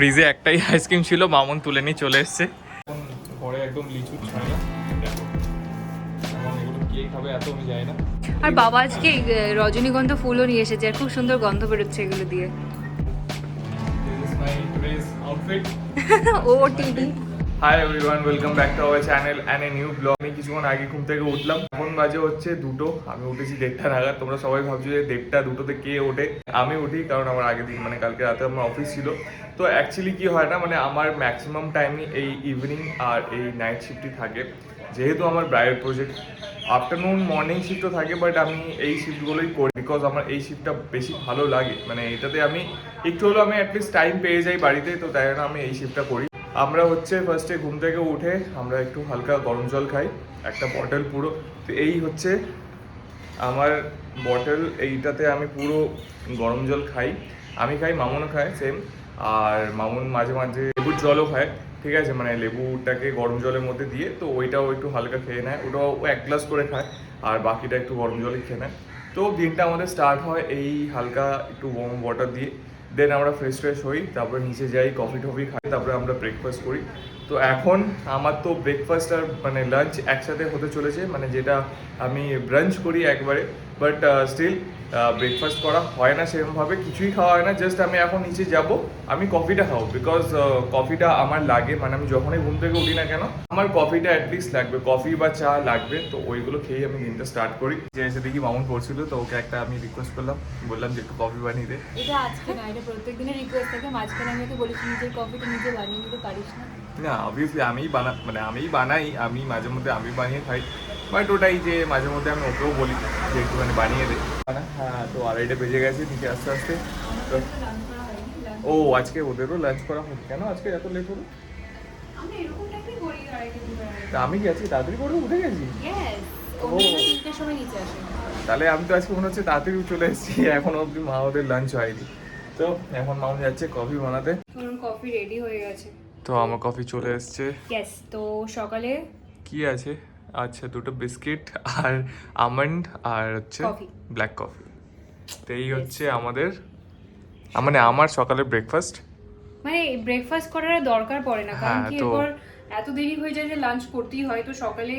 ফ্রিজে একটাই আইসক্রিম ছিল মামুন তুলে নিয়ে চলে এসছে। ঘরে একদম লিচু না। আর বাবা আজকে রজনীগন্ধ ফুলও নিয়ে এসেছে আর খুব সুন্দর গন্ধ বেরোচ্ছে এগুলো দিয়ে. ও TV hi everyone welcome back to our channel and a new blog আমি কিছুক্ষণ আগে ঘুম থেকে উঠলাম, এখন বাজে হচ্ছে দুটো। আমি উঠেছি দেড়টা নাগাদ, তোমরা সবাই ভাবছ যে দেড়টা দুটোতে কে ওঠে? আমি উঠি কারণ আমার আগের দিন মানে কালকে রাতে আমার অফিস ছিল। তো অ্যাকচুয়ালি কি হয় না মানে আমার ম্যাক্সিমাম টাইমই এই ইভিনিং আর এই নাইট শিফটই থাকে। যেহেতু আমার ব্রাইড প্রজেক্ট আফটারনুন মর্নিং শিফটও থাকে বাট আমি এই শিফটগুলোই করি বিকজ আমার এই শিফটটা বেশি ভালো লাগে। মানে এটাতে আমি, একটু হলেও আমি অ্যাটলিস্ট টাইম পেয়ে যাই বাড়িতে, তো তাই জন্য আমি এই শিফটটা করি। আমরা হচ্ছে ফার্স্টে ঘুম থেকে উঠে আমরা একটু হালকা গরম জল খাই, একটা বটল পুরো, তো এই হচ্ছে আমার বটল এইটাতে আমি পুরো গরম জল খাই। আমি খাই, মামুনও খায় সেম আর মামুন মাঝে মাঝে লেবুর জলও খায়, ঠিক আছে? মানে লেবুটাকে গরম জলের মধ্যে দিয়ে, তো ওইটাও একটু হালকা খেয়ে নেয়। ওটাও এক গ্লাস করে খায়, আর বাকিটা একটু গরম জলই খেয়ে নেয়। তো দিনটা আমাদের স্টার্ট হয় এই হালকা একটু ওয়ার্ম ওয়াটার দিয়ে। দেন আমরা ফ্রেশ ফ্রেশ হই, তারপরে নিচে যাই কফি টফি খাই, তারপরে আমরা ব্রেকফাস্ট করি। তো এখন আমার তো ব্রেকফাস্ট আর মানে লাঞ্চ একসাথে হতে চলেছে মানে যেটা আমি ব্রাঞ্চ করি একবারে। বাট স্টিল ব্রেকফাস্ট করা হয় না সেরকমভাবে কিছুই খাওয়া হয় না জাস্ট আমি এখন নিচে যাব আমি কফিটা খাব বিকজ কফিটা আমার লাগে মানে আমি যখনই ঘুম থেকে উঠি না কেন আমার কফিটা অ্যাটলিস্ট লাগবে কফি বা চা লাগবে তো ওইগুলো খেয়ে আমি দিনটা স্টার্ট করি। যে এসে দেখি মামুন করছিল তো ওকে একটা আমি রিকোয়েস্ট করলাম বললাম যে একটু কফি বানিয়ে দে। এটা আজকে না এটা প্রত্যেক দিনের রিকোয়েস্ট থাকে মাঝখানে আমি তো বলেছি নিজের কফিটা নিজে বানিয়ে নিতে পারিস না? না অবভিয়াসলি আমিই বানা মানে আমিই বানাই আমি মাঝে মধ্যে আমি বানিয়ে খাই। বাট ওটাই যে মাঝে মধ্যে আমি ওকেও বলি যে একটুখানি বানিয়ে দে। হ্যাঁ তো আড়াইটা বেজে গেছে নিচে আস্তে আস্তে। তো ও আজকে ওদেরও লাঞ্চ করা হবে কেন আজকে এত লেট হলো? আমি গেছি তাড়াতাড়ি করে উঠে গেছি? তাহলে আমি তো আজকে মনে হচ্ছে তাড়াতাড়ি চলে এসেছি। এখনও অবধি মা ওদের লাঞ্চ হয়নি। তো এখন মামু যাচ্ছে কফি বানাতে। কফি রেডি হয়ে গেছে। তো আমার কফি চলে এসছে। তো সকালে কি আছে? আচ্ছা দুটো বিস্কিট আর আমন্ড আর হচ্ছে ব্ল্যাক কফি। তো এই হচ্ছে আমাদের মানে আমার সকালের ব্রেকফাস্ট মানে ব্রেকফাস্ট করার দরকার পড়ে না কারণ হ্যাঁ, কি এরপর এত দেরি হয়ে যায় যে লাঞ্চ করতেই হয় তো সকালে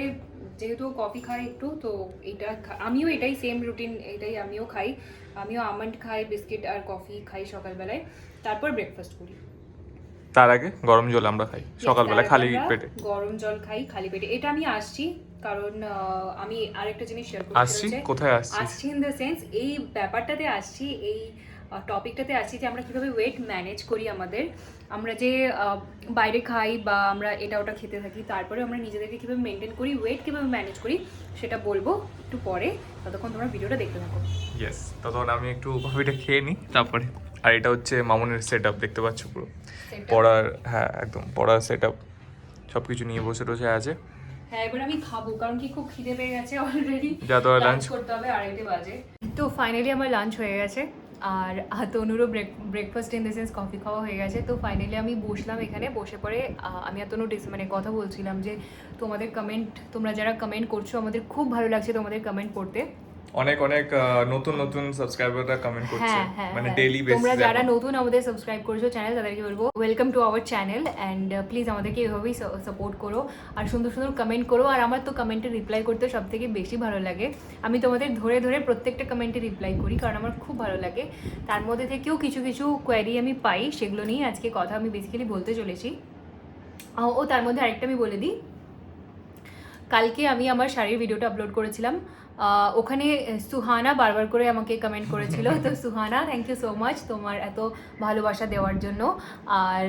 যেহেতু কফি খাই একটু তো এটা আমিও এটাই সেম রুটিন এটাই আমিও খাই। আমিও আমন্ড খাই বিস্কিট আর কফি খাই সকালবেলায়। তারপর ব্রেকফাস্ট করি। তার আগে গরম জল আমরা খাই। সকালবেলা খালি পেটে। গরম জল খাই খালি পেটে। এটা আমি আসছি কারণ আমি আরেকটা জিনিস শেয়ার করতে আসছি? কোথায় আসছিস? আসছি ইন দ্য সেন্স এই ব্যাপারটাতে আসছি এই টপিকটাতে আসছি যে আমরা কীভাবে ওয়েট ম্যানেজ করি আমাদের। আমরা যে বাইরে খাই বা আমরা এটা ওটা খেতে থাকি তারপরে আমরা নিজেদেরকে কীভাবে মেনটেন করি ওয়েট কীভাবে ম্যানেজ করি সেটা বলব একটু পরে। ততক্ষণ তোমরা ভিডিওটা দেখতে থাকো। ইয়েস তখন আমি একটু কফিটা খেয়ে নিই তারপরে। আর এটা হচ্ছে মামুনের সেট আপ দেখতে পাচ্ছ পুরো। পড়ার হ্যাঁ একদম পড়ার সেট আপ সব কিছু নিয়ে বসে টসে আছে। হ্যাঁ এবার আমি খাব কারণ কি খুব খিদে পেয়ে গেছে অলরেডি যা লাঞ্চ করতে হবে আড়াইটে বাজে। তো ফাইনালি আমার লাঞ্চ হয়ে গেছে। আর তনুরও break breakfast in the sense coffee খাওয়া হয়ে গেছে। তো ফাইনালি আমি বসলাম এখানে বসে পরে আমি তনু মানে কথা বলছিলাম যে তোমাদের কমেন্ট তোমরা যারা কমেন্ট করছ আমাদের খুব ভালো লাগছে তোমাদের কমেন্ট পড়তে। অনেক অনেক নতুন নতুন সাবস্ক্রাইবাররা কমেন্ট করছে হ্যাঁ হ্যাঁ মানে হ্যাঁ। ডেইলি তোমরা যারা নতুন আমাদের সাবস্ক্রাইব করেছ চ্যানেল তাদেরকে বলব welcome to our channel and please আমাদেরকে এভাবেই সাপোর্ট করো আর সুন্দর সুন্দর কমেন্ট করো আর আমার তো কমেন্টে রিপ্লাই করতে সব থেকে বেশি ভালো লাগে। আমি তোমাদের ধরে ধরে প্রত্যেকটা কমেন্টে রিপ্লাই করি কারণ আমার খুব ভালো লাগে। তার মধ্যে থেকেও কিছু কিছু কোয়ারি আমি পাই সেগুলো নিয়ে আজকে কথা আমি বেসিক্যালি বলতে চলেছি। ও তার মধ্যে আরেকটা আমি বলে দিই। কালকে আমি আমার শাড়ির ভিডিওটা আপলোড করেছিলাম। ওখানে সুহানা বারবার করে আমাকে কমেন্ট করেছিল। তো Suhana thank you so much তোমার এত ভালোবাসা দেওয়ার জন্য। আর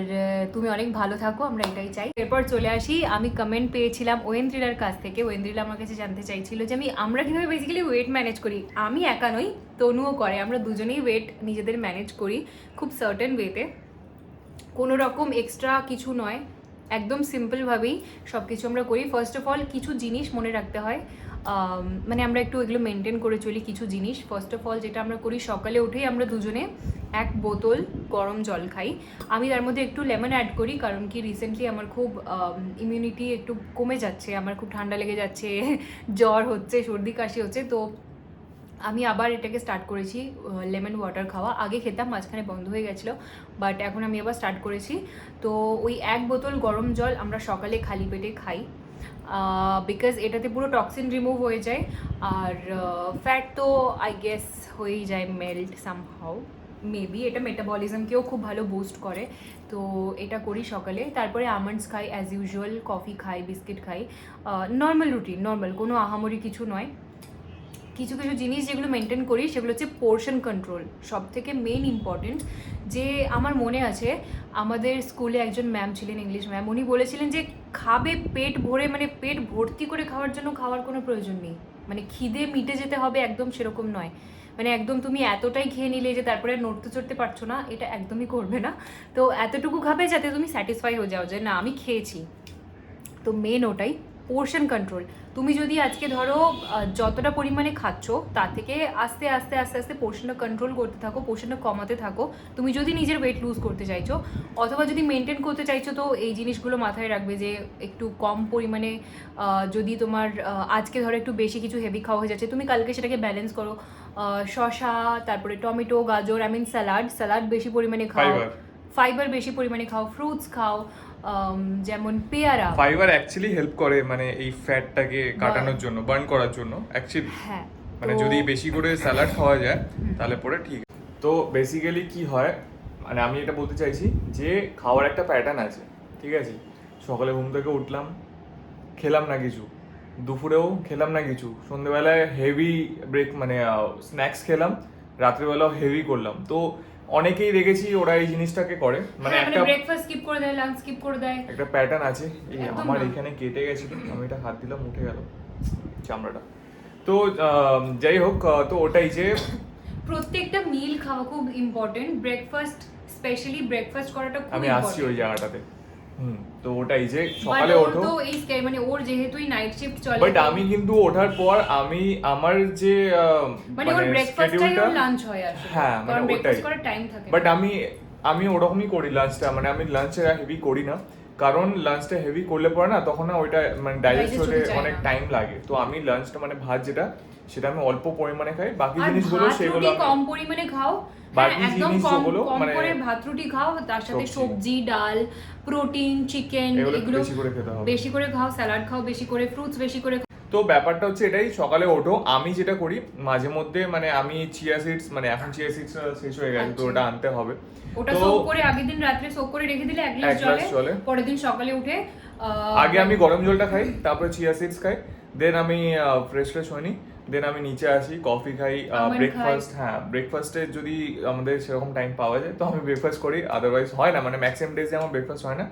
তুমি অনেক ভালো থাকো আমরা এটাই চাই। এরপর চলে আসি আমি কমেন্ট পেয়েছিলাম ওয়েন্দ্রিলার কাছ থেকে। ওয়েন্দ্রিলা আমার কাছে জানতে চাইছিল যে আমি আমরা কীভাবে বেসিক্যালি ওয়েট ম্যানেজ করি? আমি একা নই তনুও করে। আমরা দুজনেই ওয়েট নিজেদের ম্যানেজ করি খুব সার্টেন ওয়েতে কোনো রকম এক্সট্রা কিছু নয়। একদম সিম্পলভাবেই সব কিছু আমরা করি। ফার্স্ট অফ অল কিছু জিনিস মনে রাখতে হয়। মানে আমরা একটু এগুলো মেনটেন করে চলি কিছু জিনিস। ফার্স্ট অফ অল যেটা আমরা করি, সকালে উঠেই আমরা দুজনে এক বোতল গরম জল খাই। আমি তার মধ্যে একটু লেমন অ্যাড করি, কারণ কি রিসেন্টলি আমার খুব ইমিউনিটি একটু কমে যাচ্ছে। আমার খুব ঠান্ডা লেগে যাচ্ছে, জ্বর হচ্ছে, সর্দি কাশি হচ্ছে। তো আমি আবার এটাকে স্টার্ট করেছি লেমন ওয়াটার খাওয়া। আগে খেতাম, মাঝখানে বন্ধ হয়ে গেছিল বাট এখন আমি আবার স্টার্ট করেছি। তো ওই এক বোতল গরম জল আমরা সকালে খালি পেটে খাই বিকজ এটাতে পুরো টক্সিন রিমুভ হয়ে যায়। আর ফ্যাট তো আই গেস হয়েই যায় মেল্ট সামহাউ মেবি এটা মেটাবলিজমকেও খুব ভালো বুস্ট করে। তো এটা করি সকালে। তারপরে আমন্ডস খাই অ্যাজ ইউজুয়াল কফি খাই বিস্কিট খাই। নর্মাল রুটিন নর্মাল কোনো আহামরি কিছু নয়। কিছু কিছু জিনিস যেগুলো মেনটেন করি, সেগুলো হচ্ছে পোর্শন কন্ট্রোল সব থেকে মেন ইম্পর্টেন্ট যে আমার মনে আছে আমাদের স্কুলে একজন ম্যাম ছিলেন ইংলিশ ম্যাম উনি বলেছিলেন যে খাবে পেট ভরে মানে পেট ভর্তি করে খাওয়ার জন্য খাওয়ার কোনো প্রয়োজন নেই। মানে খিদে মিটে যেতে হবে একদম সেরকম নয়। মানে একদম তুমি এতটাই খেয়ে নিলে যে তারপরে নড়তে চড়তে পারছ না, এটা একদমই করবে না। তো এতটুকু খাবে যাতে তুমি স্যাটিসফাই হয়ে যাও যে না, আমি খেয়েছি। তো মেন ওটাই। পোর্শন কন্ট্রোল তুমি যদি আজকে ধরো যতটা পরিমাণে খাচ্ছ তার থেকে আস্তে আস্তে আস্তে আস্তে পোর্শনটা কন্ট্রোল করতে থাকো পোর্শনটা কমাতে থাকো। তুমি যদি নিজের ওয়েট লুজ করতে চাইছো অথবা যদি মেনটেন করতে চাইছো তো এই জিনিসগুলো মাথায় রাখবে যে একটু কম পরিমাণে যদি তোমার আজকে ধরো একটু বেশি কিছু হেভি খাওয়া হয়ে যাচ্ছে তুমি কালকে সেটাকে ব্যালেন্স করো। শসা তারপরে টমেটো গাজর আই মিন স্যালাড স্যালাড বেশি পরিমাণে খাও। ফাইবার বেশি পরিমাণে খাও ফ্রুটস খাও। যেমন পেয়ারা। ফাইবার অ্যাকচুয়ালি হেল্প করে মানে এই ফ্যাটটাকে কাটানোর জন্য বার্ন করার জন্য। অ্যাকচুয়ালি হ্যাঁ মানে যদি বেশি করে স্যালাড খাওয়া যায় তাহলে পরে ঠিক। তো বেসিক্যালি কি হয় মানে আমি এটা বলতে চাইছি যে খাওয়ার একটা প্যাটার্ন আছে ঠিক আছে? সকালে ঘুম থেকে উঠলাম খেলাম না কিছু। দুপুরেও খেলাম না কিছু। সন্ধেবেলায় হেভি ব্রেক মানে স্ন্যাক্স খেলাম রাত্রিবেলাও হেভি করলাম। তো অনেকেই দেখেছি ওরা এই জিনিসটাকে করে। মানে হ্যাঁ, মানে একটা ব্রেকফাস্ট স্কিপ করে দেয় লাঞ্চ স্কিপ করে দেয়। একটা প্যাটার্ন আছে। এই আমার এখানে কেটে গেছে আমি এটা হাত দিলাম উঠে গেল। চামড়াটা। তো যাই হোক তো ওটাই যে প্রত্যেকটা মিল খাওয়া খুব ইম্পর্টেন্ট ব্রেকফাস্ট স্পেশালি ব্রেকফাস্ট করাটা খুব আমি আসছি ওই জায়গাটাতে। হুম। তো ওটাই যে সকালে ওঠো। তো এই মানে ওর যেহেতুই নাইট শিফট চলে বাট আমি কিন্তু ওঠার পর আমি আমার যে মানে ওর ব্রেকফাস্টটাই schedule-টা- ওর লাঞ্চ হয় আসলে। হ্যাঁ মানে ওটাই। করার টাইম থাকে। বাট আমি আমি ওরকমই করি লাঞ্চটা মানে আমি লাঞ্চে হেভি করি না। কারণ লাঞ্চটা হেভি করলে পরে না তখন না ওইটা মানে ডাইজেস্ট হতে অনেক টাইম লাগে। তো আমি লাঞ্চটা মানে ভাত যেটা সেটা আমি অল্প পরিমাণে খাই। বাকি জিনিসগুলো সেগুলো কম পরিমাণে খাও বাকি হ্যাঁ, জিনিস যেগুলো মানে- করে ভাত রুটি খাও তার সাথে সবজি। ডাল প্রোটিন চিকেন এগুলো বেশি করে খেতে হবে। বেশি করে খাও স্যালাড খাও বেশি করে ফ্রুটস বেশি করে তো ব্যাপারটা হচ্ছে এটাই সকালে ওঠো আমি যেটা করি মাঝে মধ্যে মানে আমি চিয়া সিডস মানে এখন চিয়া সিডস শেষ হয়ে গেছে তো আচ্ছা। ওটা আনতে হবে ওটা সোক করে আগের দিন রাত্রে সোক করে রেখে দিলে এক গ্লাস জলে। পরের দিন সকালে উঠে আগে আমি গরম জলটা খাই তারপরে চিয়া সিডস খাই দেন আমি ফ্রেশ ফ্রেশ হয়নি দেন আমি নিচে আসি কফি খাই ব্রেকফাস্ট হ্যাঁ ব্রেকফাস্টে যদি আমাদের সেরকম টাইম পাওয়া যায় তো আমি ব্রেকফাস্ট করি আদারওয়াইজ হয় না মানে ম্যাক্সিমাম ডেজে আমার ব্রেকফাস্ট হয় না।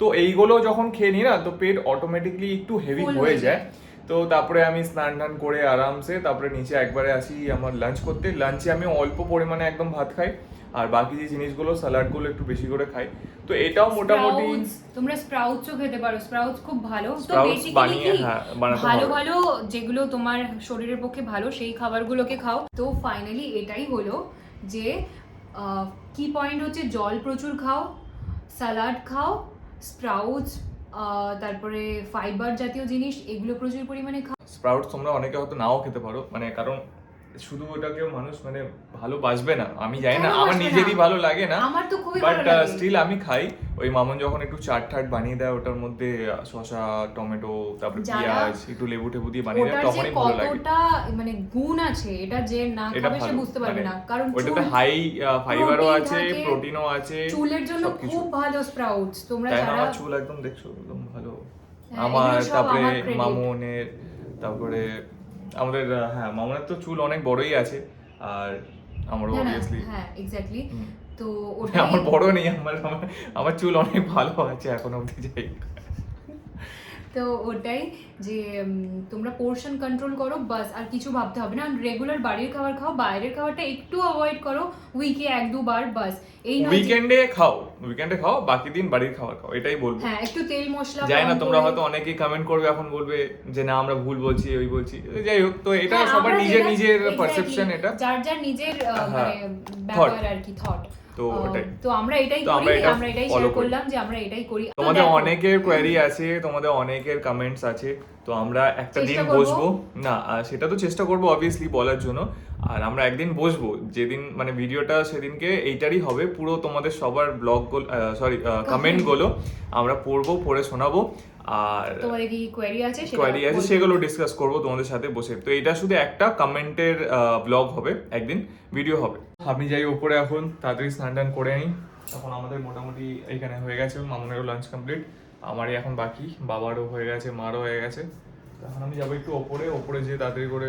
তো এইগুলো যখন খেয়ে নিই না তো পেট অটোমেটিকলি একটু হেভি হয়ে হয়ে যায়। তো তারপরে আমি স্নান টান করে আরামসে তারপরে নিচে একবারে আসি আমার লাঞ্চ করতে। লাঞ্চে আমি অল্প পরিমাণে একদম ভাত খাই। আর বাকি যে জিনিসগুলো স্যালাডগুলো একটু বেশি করে খাই। তো এটাও মোটামুটি তোমরা স্প্রাউটসও খেতে পারো স্প্রাউটস খুব ভালো। তো বেসিক্যালি ভালো ভালো যেগুলো তোমার শরীরের পক্ষে ভালো সেই খাবারগুলোকে খাও। তো ফাইনালি এটাই হলো যে কি পয়েন্ট হচ্ছে? জল প্রচুর খাও স্যালাড খাও স্প্রাউটস তারপরে ফাইবার জাতীয় জিনিস এগুলো প্রচুর পরিমাণে খাও। স্প্রাউট তোমরা অনেকে হয়তো নাও খেতে পারো মানে কারণ শুধু ওটাকে মানুষ মানে ভালো ভালোবাসবে না। আমি জানি না আমার নিজেরই ভালো লাগে না আমার তো খুবই বাট ভালো লাগে। স্টিল আমি খাই। ওই মামন যখন একটু চাট ঠাট বানিয়ে দেয় ওটার মধ্যে শসা টমেটো তারপরে পেঁয়াজ একটু লেবু টেবু দিয়ে বানিয়ে দেয় তখনই ভালো লাগে। কতটা মানে গুণ আছে এটা যে না খাবে সে বুঝতে পারবে মানে না। কারণ ওইটাতে চুল- হাই ফাইবারও আছে প্রোটিনও আছে চুলের জন্য। খুব ভালো স্প্রাউটস তোমরা যারা আমার চুল একদম দেখছ একদম ভালো। হ্যাঁ, আমার তারপরে মামনের তারপরে আমাদের হ্যাঁ মামুনের তো চুল অনেক বড়ই আছে আর আমারও অবভিয়াসলি হ্যাঁ এক্স্যাক্টলি তো ওটা আমার বড় নেই আমার আমার- চুল অনেক ভালো আছে এখন অবধি যাই। তো ওটাই যে তোমরা পোর্শন কন্ট্রোল করো বাস আর কিছু ভাবতে হবে না। রেগুলার বাড়ির খাবার খাও বাইরের খাবারটা একটু অ্যাভয়েড করো উইকে এক দুবার বাস। এই উইকেন্ডে খাও উইকেন্ডে খাও বাকি দিন বাড়ির খাবার খাও এটাই বলব। হ্যাঁ একটু তেল মশলা যাই না তোমরা হয়তো অনেকেই কমেন্ট করবে এখন বলবে যে না আমরা ভুল বলছি ওই বলছি। যাই হোক তো এটা হ্যাঁ, সবার নিজের নিজের পারসেপশন এটা। যার যার নিজের হ্যাঁ, মানে ব্যাপার আর কি থট তো ওটাই। তো আমরা এটাই করি আমরা এটাই শেয়ার করলাম যে আমরা এটাই করি। তোমাদের অনেকের কোয়ারি আছে তোমাদের অনেকের কমেন্টস আছে তো আমরা একটা দিন বসবো। না সেটা তো চেষ্টা করব অবভিয়াসলি বলার জন্য। আর আমরা একদিন বসবো যেদিন মানে ভিডিওটা সেদিনকে এইটারই হবে। পুরো তোমাদের সবার ব্লগ সরি কমেন্টগুলো আমরা পড়ব পড়ে শোনাবো। আর তোমাদের কি কোয়েরি আছে? আছে সেগুলো ডিসকাস করব তোমাদের সাথে বসে। তো এটা শুধু একটা কমেন্টের ব্লগ হবে একদিন ভিডিও হবে। আমি যাই ওপরে এখন তাড়াতাড়ি স্নান টান করে নিই। এখন আমাদের মোটামুটি এখানে হয়ে গেছে মামুনেরও লাঞ্চ কমপ্লিট আমারই এখন বাকি বাবারও হয়ে গেছে মারও হয়ে গেছে। তো এখন আমি যাব একটু ওপরে ওপরে যেয়ে তাড়াতাড়ি করে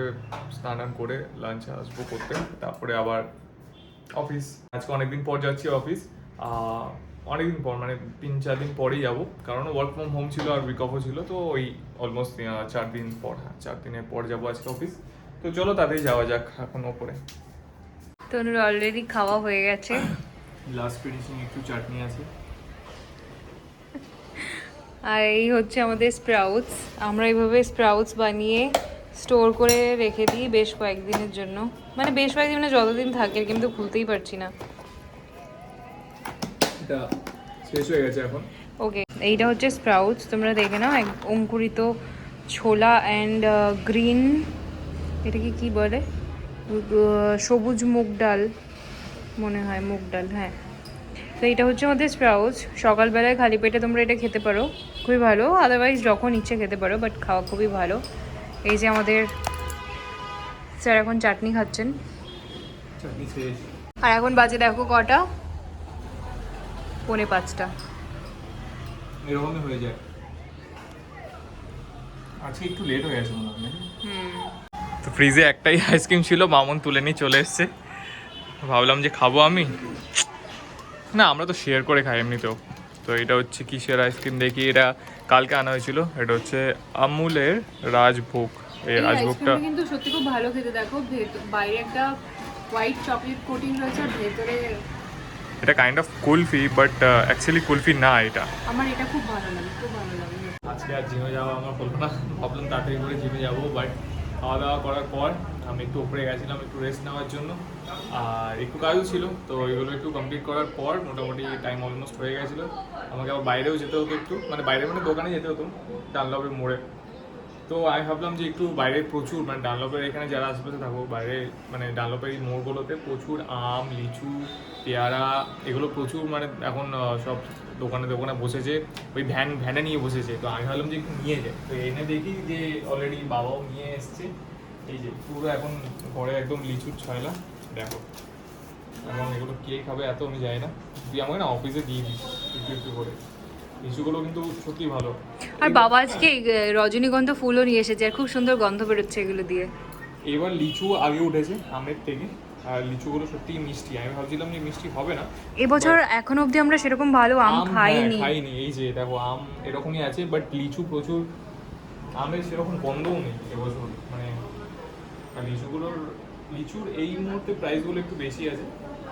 স্নান টান করে লাঞ্চ আসব করতে। তারপরে আবার অফিস আজকে অনেকদিন পর যাচ্ছি অফিস অনেকদিন পর মানে তিন চার দিন পরেই যাব। কারণ ওয়ার্ক ফ্রম হোম ছিল আর উইক অফও ছিল তো ওই অলমোস্ট চার দিন পর হ্যাঁ চার দিনের পর যাব আজকে অফিস তো চলো তাতেই যাওয়া যাক এখন ওপরে। তনুর অলরেডি খাওয়া হয়ে গেছে। লাস্ট ফিনিশিং একটু চাটনি আছে। আর এই হচ্ছে আমাদের স্প্রাউটস আমরা এইভাবে স্প্রাউটস বানিয়ে স্টোর করে রেখে দিই বেশ কয়েকদিনের জন্য। মানে বেশ কয়েকদিন মানে যতদিন থাকে কিন্তু খুলতেই পারছি না। এটা শেষ হয়ে গেছে এখন। ওকে এইটা হচ্ছে স্প্রাউটস তোমরা দেখে নাও অঙ্কুরিত ছোলা অ্যান্ড গ্রিন এটাকে কি বলে? সবুজ মুগ ডাল মনে হয় মুগ ডাল হ্যাঁ। তো এটা হচ্ছে আমাদের স্প্রাউটস সকালবেলায় খালি পেটে তোমরা এটা খেতে পারো খুবই ভালো। আদারওয়াইজ যখন ইচ্ছে খেতে পারো বাট খাওয়া খুবই ভালো। এই যে আমাদের স্যার এখন চাটনি খাচ্ছেন। আর এখন বাজে দেখো কটা? পৌনে পাঁচটা। এরকমই হয়ে যায়। আজকে একটু লেট হয়ে গেছে মনে হয় তো ফ্রিজে একটাই আইসক্রিম ছিল মামুন তুলে নিয়ে চলে এসছে। ভাবলাম যে খাব আমি। না আমরা তো শেয়ার করে খাই এমনিতেও। তো এটা হচ্ছে কিসের আইসক্রিম দেখি এটা কালকে আনা হয়েছিল। এটা হচ্ছে আমুলের রাজভোগ। এই রাজভোগটা কিন্তু সত্যি খুব ভালো খেতে। দেখো বাইরে একটা হোয়াইট চকলেট কোটিং রয়েছে আর ভেতরে এটা kind of kulfi but actually kulfi না এটা। আমার এটা খুব ভালো লাগে খুব ভালো লাগে। আজকে আর জিমে যাওয়া আমার হলো না ভাবলাম তাড়াতাড়ি করে জিমে যাব বাট খাওয়া দাওয়া করার পর আমি একটু উপরে গেছিলাম একটু রেস্ট নেওয়ার জন্য আর একটু কাজও ছিল তো এগুলো একটু কমপ্লিট করার পর মোটামুটি টাইম অলমোস্ট হয়ে গেছিল। আমাকে আবার বাইরেও যেতে হতো একটু মানে বাইরে মানে দোকানে যেতে হতো ডানলপের মোড়ে। তো আমি ভাবলাম যে একটু বাইরে প্রচুর মানে ডানলপের এখানে যারা আশেপাশে থাকো, বাইরে মানে ডানলপের এই মোড়গুলোতে প্রচুর আম, লিচু, পেয়ারা, এগুলো প্রচুর মানে এখন সব দোকানে দোকানে বসেছে, ওই ভ্যান, ভ্যানে নিয়ে বসেছে। তো আমি ভাবলাম যে একটু নিয়ে যাই। তো এনে দেখি যে অলরেডি বাবাও নিয়ে এসছে। এই যে পুরো এখন ঘরে একদম লিচুর ছয়লা। দেখো, এখন এগুলো কে খাবে এত আমি জানি না। তুই আমাকে না অফিসে দিয়ে দিস, একটু একটু করে। লিচুগুলো কিন্তু সত্যি ভালো। আর বাবা আজকে রজনীগন্ধা ফুলও নিয়ে এসেছে আর খুব সুন্দর গন্ধ বেরোচ্ছে এগুলো দিয়ে। এবার লিচু আগে উঠেছে আমের থেকে। আর লিচুগুলো সত্যিই মিষ্টি। আমি ভাবছিলাম যে মিষ্টি হবে না। এবছর এখনও অবধি আমরা সেরকম ভালো আম হ্যাঁ, খাইনি। খাইনি। এই যে দেখো আম এরকমই আছে বাট লিচু প্রচুর। আমের সেরকম গন্ধও নেই এবছর মানে আর লিচুগুলোর লিচুর এই মুহূর্তে প্রাইসগুলো একটু বেশি আছে।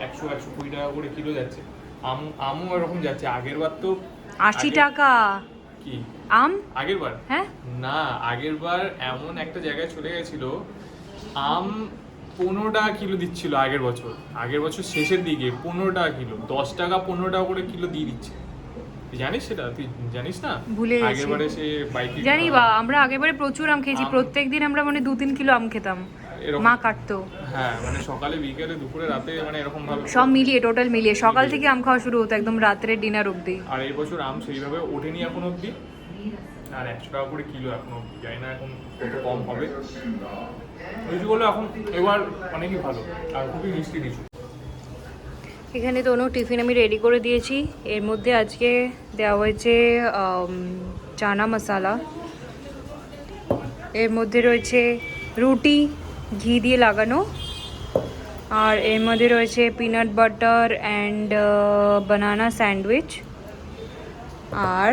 একশো একশো কুড়ি টাকা করে কিলো যাচ্ছে। আম আমও এরকম যাচ্ছে। আগের বার তো আশি টাকা। কি? আম? আগের বার? হ্যাঁ? না আগের বার এমন একটা জায়গায় চলে গেছিল আম পনেরো টাকা কিলো দিচ্ছিল আগের বছর। আগের বছর শেষের দিকে পনেরো টাকা কিলো দশ টাকা পনেরো টাকা করে কিলো দিয়ে দিচ্ছে। তুই জানিস সেটা? তুই জানিস না? ভুলে গেছি। আগের বারে সে বাইকে জানি বা আমরা আগেবারে প্রচুর আম খেয়েছি। আম- প্রত্যেক দিন আমরা মানে দু তিন কিলো আম খেতাম। মা কাটতো। হ্যাঁ মানে সকালে বিকেলে দুপুরে রাতে মানে এরকম ভাবে সব মিলিয়ে টোটাল মিলিয়ে। সকাল থেকে আম খাওয়া শুরু হতো একদম রাত্রে ডিনার অবধি। আর এই বছর আম সেইভাবে ওঠেনি এখন অবধি। আর একশো টাকা করে কিলো এখন অবধি। জানি না এখন কত কম হবে। লিচুগুলো এখন এবার অনেকই ভালো। আর খুবই মিষ্টি লিচু এখানে তো অনু টিফিন আমি রেডি করে দিয়েছি। এর মধ্যে আজকে দেওয়া হয়েছে চানা মশালা। এর মধ্যে রয়েছে রুটি ঘি দিয়ে লাগানো। আর এর মধ্যে রয়েছে peanut butter and banana sandwich আর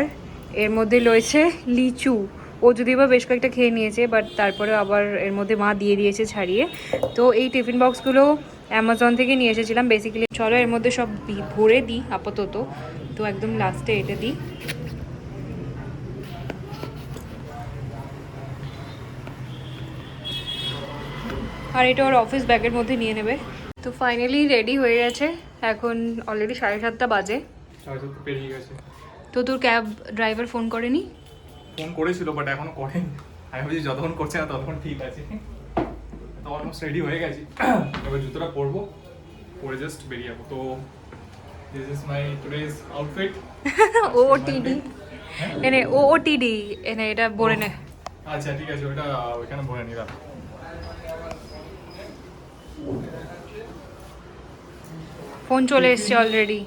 এর মধ্যে রয়েছে লিচু। ও যদিও বা বেশ কয়েকটা খেয়ে নিয়েছে বাট তারপরে আবার এর মধ্যে মা দিয়ে দিয়েছে ছাড়িয়ে। তো এই টিফিন বক্সগুলো অ্যামাজন থেকে নিয়ে এসেছিলাম। বেসিক্যালি চলো এর মধ্যে সব ভরে দিই আপাতত। তো একদম লাস্টে এটা দিই। আর এটা ওর অফিস ব্যাগের মধ্যে নিয়ে নেবে। তো ফাইনালি রেডি হয়ে গেছে। এখন অলরেডি সাড়ে সাতটা বাজে। তো তোর ক্যাব ড্রাইভার ফোন করেনি? ফোন করেছিল বাট এখনও করেনি। আমি ভাবছি যতক্ষণ করছে না ততক্ষণ ঠিক আছে। তো অলমোস্ট রেডি হয়ে গেছি। এবার জুতোটা পরবো। পরে জাস্ট বেরিয়ে যাব। তো this is my today's outfit O O TD এনে ও ও টিডি এনে এটা বলে নে। আচ্ছা ঠিক আছে ওইটা ওইখানে ভরে নিলাম। ফোন চলে এসছে অলরেডি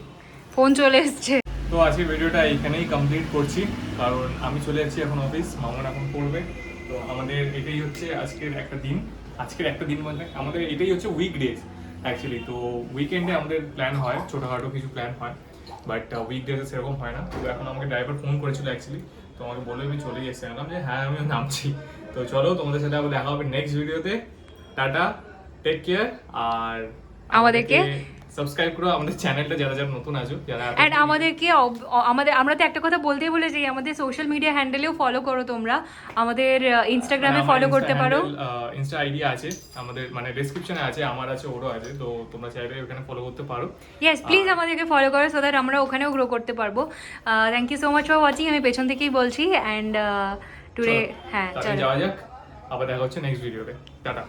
ফোন চলে এসছে। তো আজকে ভিডিওটা এখানেই কমপ্লিট করছি। কারণ আমি চলে যাচ্ছি এখন অফিস মামুন এখন পড়বে। তো আমাদের এটাই হচ্ছে আজকের একটা দিন। আজকের একটা দিন বলতে আমাদের এটাই হচ্ছে উইক ডেজ অ্যাকচুয়ালি তো উইকেন্ডে আমাদের প্ল্যান হয় ছোটোখাটো কিছু প্ল্যান হয়। বাট উইকডেজে সেরকম হয় না। তো এখন আমাকে ড্রাইভার ফোন করেছিল অ্যাকচুয়ালি তো আমাকে বলে আমি চলে এসেছি আমি যে হ্যাঁ আমি নামছি। তো চলো তোমাদের সাথে আবার দেখা হবে নেক্সট ভিডিওতে টাটা টেক কেয়ার আর আমাদেরকে সাবস্ক্রাইব করো আমাদের চ্যানেলটা যারা যারা নতুন আছো যারা অ্যান্ড আমাদেরকে আমাদের আমরা তো একটা কথা বলতেই বলে যে আমাদের সোশ্যাল মিডিয়া হ্যান্ডেলেও ফলো করো তোমরা। আমাদের ইনস্টাগ্রামে ফলো করতে পারো। ইনস্টা আইডি আছে আমাদের মানে ডেসক্রিপশনে আছে আমার আছে ওরও আছে তো তোমরা চাইলে ওখানে ফলো করতে পারো। ইয়েস প্লিজ আমাদেরকে ফলো করো সো দ্যাট আমরা ওখানেও গ্রো করতে পারব। Thank you so much for watching আমি পেছন থেকেই বলছি অ্যান্ড টুডে হ্যাঁ চলো। যাওয়া যাক আবার দেখা হচ্ছে নেক্সট ভিডিওতে টাটা।